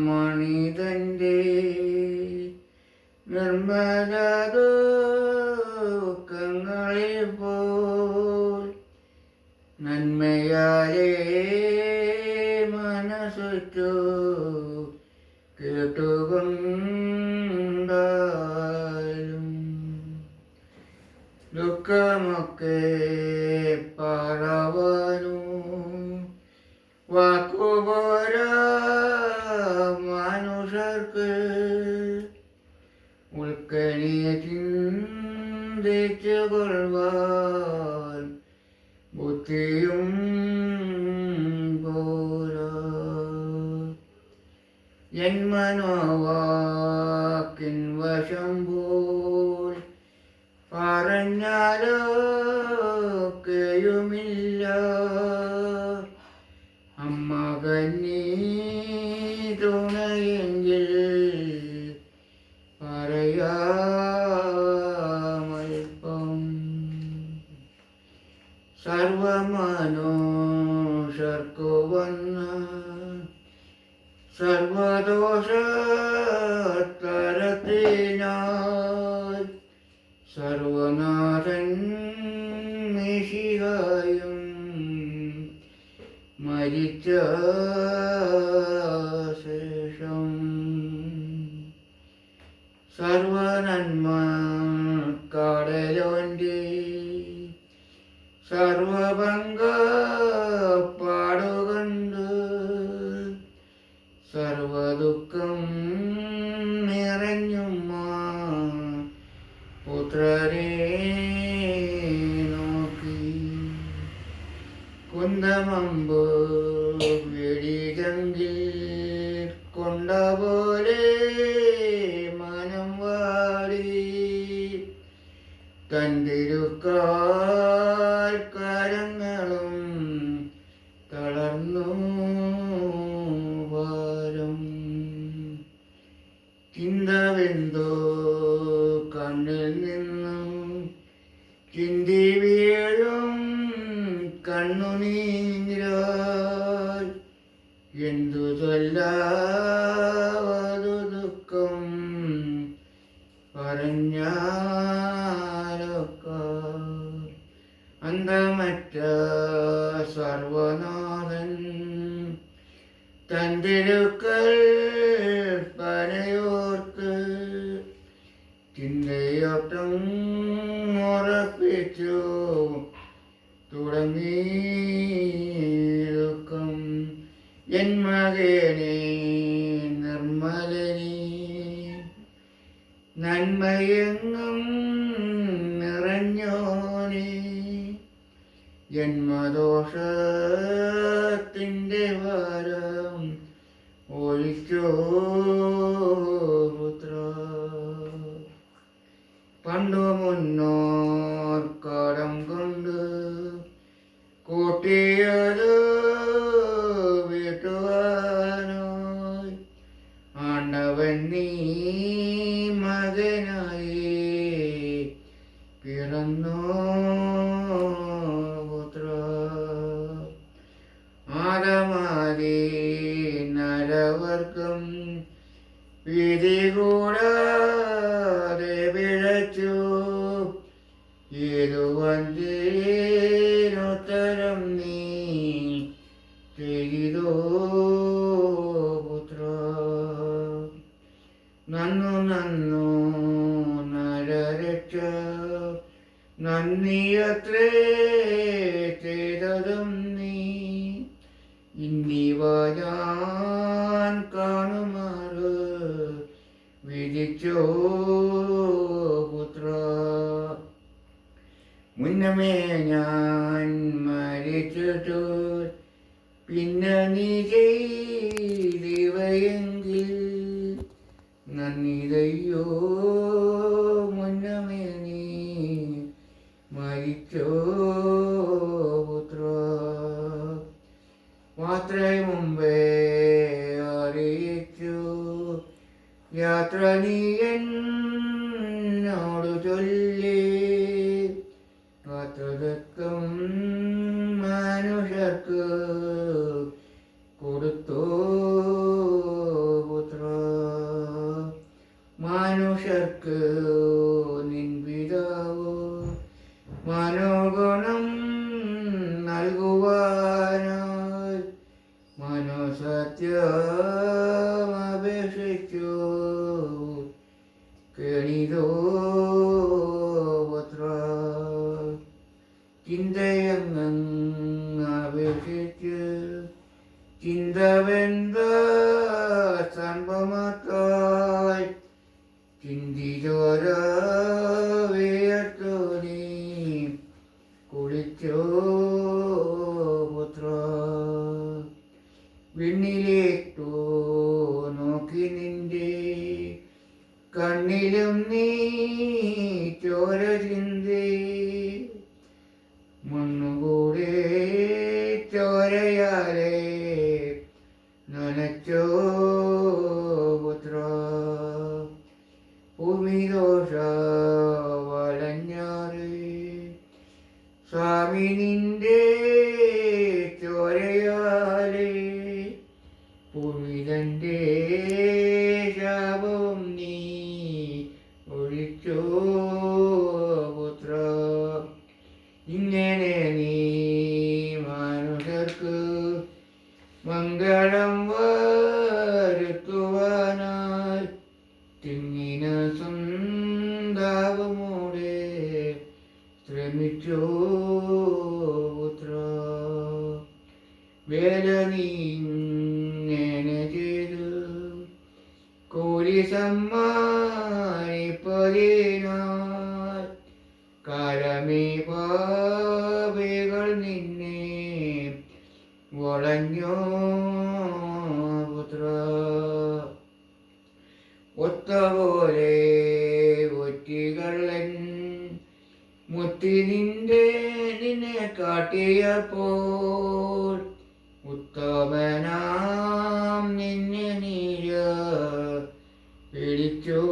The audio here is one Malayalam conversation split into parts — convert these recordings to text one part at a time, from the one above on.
മണിതന്റെ നിർമ്മലദുഃഖങ്ങളെ പോൽ നന്മയാലേ മനസ്സുറ്റു കേട്ടുകൊണ്ടാലും ദുഃഖമൊക്കെ അമ്മ കന്നീ തുണയെങ്കിൽ പറയാമൽപ്പം. സർവമനോഷർക്കു വന്ന സർവദോഷത്തരത്തിനായി മരിച്ച ശേഷം സർവനന്മ കടലോന്റെ സർവഭംഗ പാടുകണ്ട് സർവദുഃഖം നിറഞ്ഞുമ്മ പുത്രരെ നോക്കി കുന്തമമ്പ് നിന്നും ചിന്തി വീഴും കണ്ണുനീരാൽ എന്തു ചൊല്ലാവതു ദുഃഖം പറഞ്ഞാലൊക്ക. അന്തമറ്റ സർവനാഥൻ തന്തിരുക്കൾ ചിന്തയോട്ടം ഉറപ്പിച്ചു. തുടങ്ങിയിരിക്കും എൻ മകനെ നിർമ്മലനെ. നന്മയെങ്ങും നിറഞ്ഞോനെ. ജന്മദോഷത്തിന്റെ ഭാരം ഒഴിച്ചോ. വിധി കൂടാതെ പിഴച്ചു ഇരുവന്തേനുത്തരം നീ ചെയ്തോ പുത്ര. നന്നു നന്നു നരരക്ഷ നന്ദിയത്രേ ചെയ്തതും നീ. ഇന്നിവ ഞാൻ വിധിച്ചോ പുത്ര മുന്നമേ ഞാൻ മരിച്ചിട്ടു. പിന്നെ നീ ചെയ്തിവയെങ്കിൽ നന്ദിതയ്യോ മുന്നമേ നീ മരിച്ചോ പുത്ര. മാത്രേ മുമ്പേ അറിയിച്ചു. യാത്ര നീ എന്നോട് ചൊല്ലി. കാത്തുതക്കും മനുഷ്യർക്ക് കൊടുത്തോ പുത്ര. മനുഷ്യർക്ക് നിൻ മനോഗുണം നൽകുവാനായി. മനോസത്യ കണ്ണിലും നീ ചോര ചിന്തി. മുന്നുകൂടെ ചോരയാലേ നനച്ചോ പുത്ര. ഭൂമിദോഷ വളഞ്ഞാറ്. സ്വാമി നിന്റെ ചോരയാലെ. ഭൂമിതന്റെ ശ്രമിച്ചോ പുത്ര മുത്തി നിന്റെ നിന്നെ കാട്ടിയപ്പോൾ ഉത്തമനാം നിന്നെ നീര പിടിച്ചോ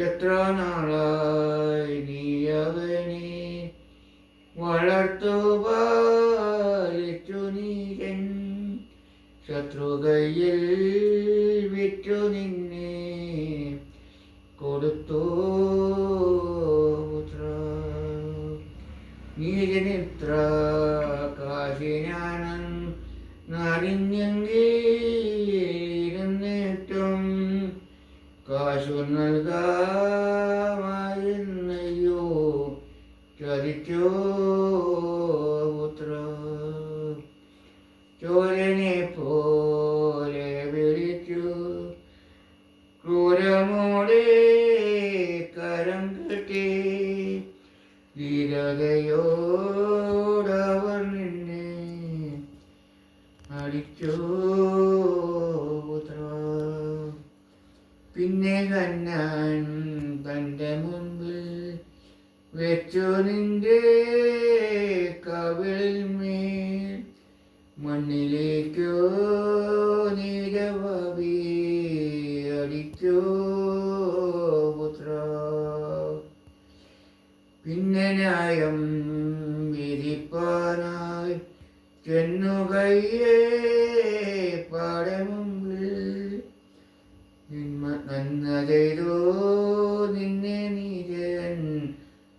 എത്ര നാളായി നീ അവനെ വളർത്തു പാലിച്ചു നീരൻ ശത്രുകയിൽ വിറ്റു നിന്നെ കൊടുത്തു പുത്ര. നീരനിത്ര കാശിനാനം കാശു നൽകാമായിരുന്നയ്യോ? ചതിച്ചോ പുത്ര. ചോരനെ പോലെ വിളിച്ചു. ക്രൂരമോടെ ധീരതയോടവർ നിന്നെ അടിച്ചോ പുത്ര. പിന്നെ കന്നാൻ തന്റെ മുൻപിൽ വെച്ചു നിന്റെ കവിളിൽ മേൽ മണ്ണിലേക്കോ ന്യായം വിധിപ്പാനായി ചെന്നുകയേ പാടമുമ്പിൽ ചെയ്തോ നിന്നെ നീരൻ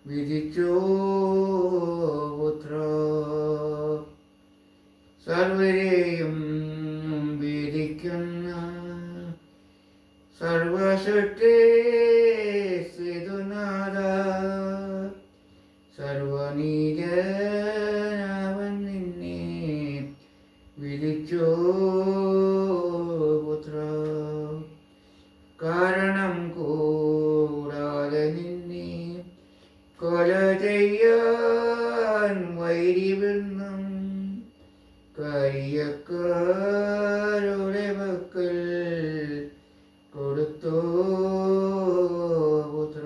വിധിച്ചോ പുത്ര സർവരെയും വിധിക്കുന്ന സർവശക്തി കരിയക്കാരുടെ മക്കൾ കൊടുത്തോ പുത്ര.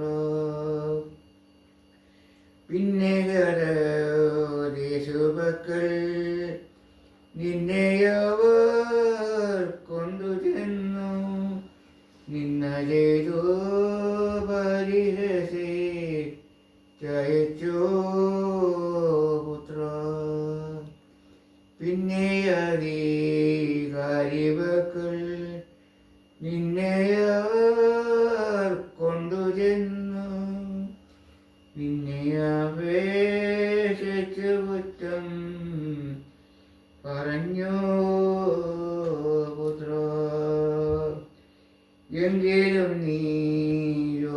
പിന്നെ ദേശമക്കൾ നിന്നെയവർ കൊണ്ടു ചെന്നു. നിന്നലേതോ പരിഹസേ ചയച്ചോ പുത്ര. പിന്നെ അധികാരിവക്കൾ നിന്നെ കൊണ്ടുചെന്നു നിന്നെ അപേക്ഷിച്ചു കുറ്റം പറഞ്ഞോ പുത്ര? എങ്കിലും നീ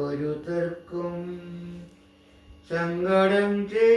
ഒരു തർക്കും സങ്കടം ചെയ്തില്ലനോണം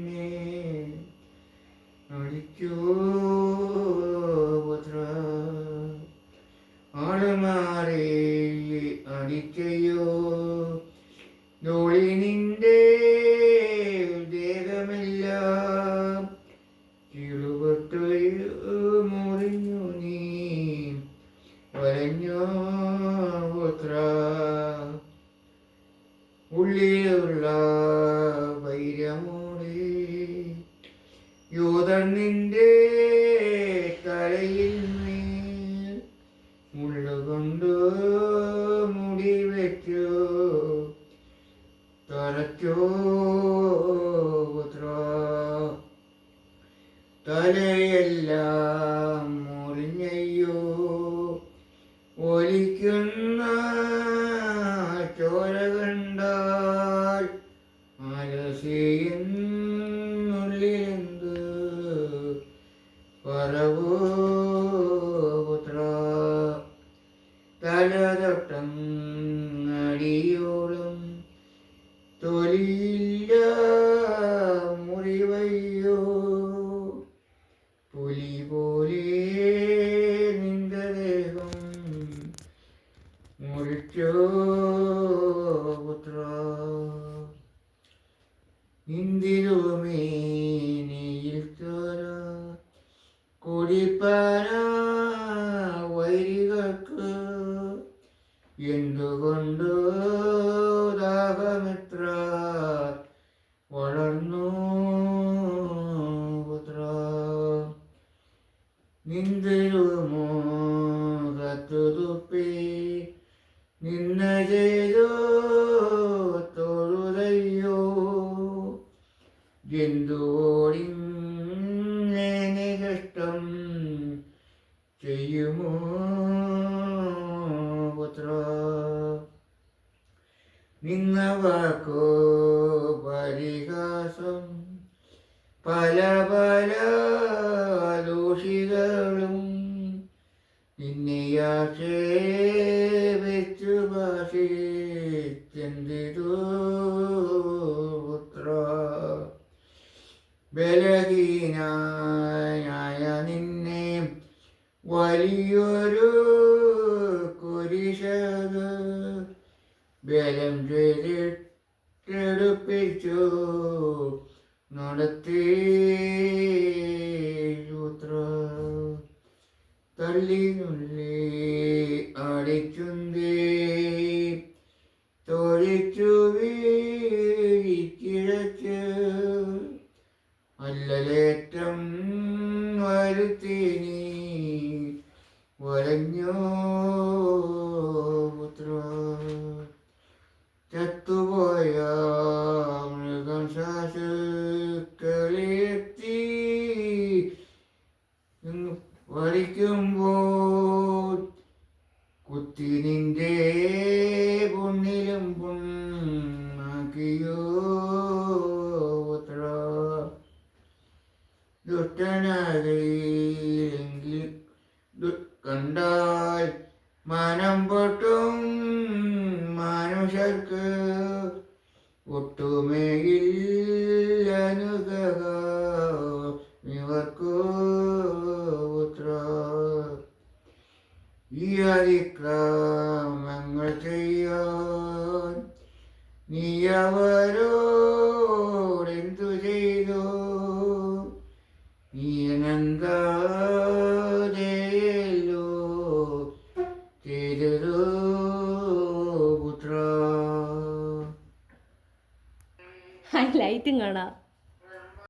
ഉള്ളിലുള്ള വൈരമോടെ യോധൻ നിന്റെ തലയിൽ മേൽ മുള്ളുകൊണ്ട് മുടി വെച്ചോ. തലച്ചോ പുത്ര? തലയെല്ലാം മുറിഞ്ഞയ്യോ? ഒലിക്കുന്ന ചോര കണ്ടാൽ മനസ്സിനുള്ളിലെന്ത് പറവോ പുത്ര? തലതൊട്ടം അടിയോളം തൊലിയില്ല മുറിവയ്യോ? പുലി പോലെ നിന്റെ ദേഹം മുറിച്ചോ? നിന്ന ചെയ്തോ നിന്നെയാക്ഷേപിച്ചു ഭാഷിച്ചെന്തിതു പുത്ര ബലഹീനായ നിന്നെ വലിയൊരു കുരിശത് ബലം ചെയ്തിട്ടെടുപ്പിച്ചു. നടത്തി പുത്ര തള്ളിനുള്ളി അടിച്ചുന്തേ. തൊഴിച്ചു വീഴിക്കിഴച്ച് അല്ലലേറ്റം വരുത്തി നീ വലഞ്ഞോ വടിക്കുമ്പോൾ കുത്തി നിന്റെ പുണ്ണിലും പുണ്ണാക്കിയോ ദുഷ്ടനാകെങ്കിൽ കണ്ടാൽ മനം പൊട്ടും മനുഷ്യർക്ക് ഒട്ടുമേയിൽ അനുഗ്രഹ ഇവർക്കു? പുത്ര ഈ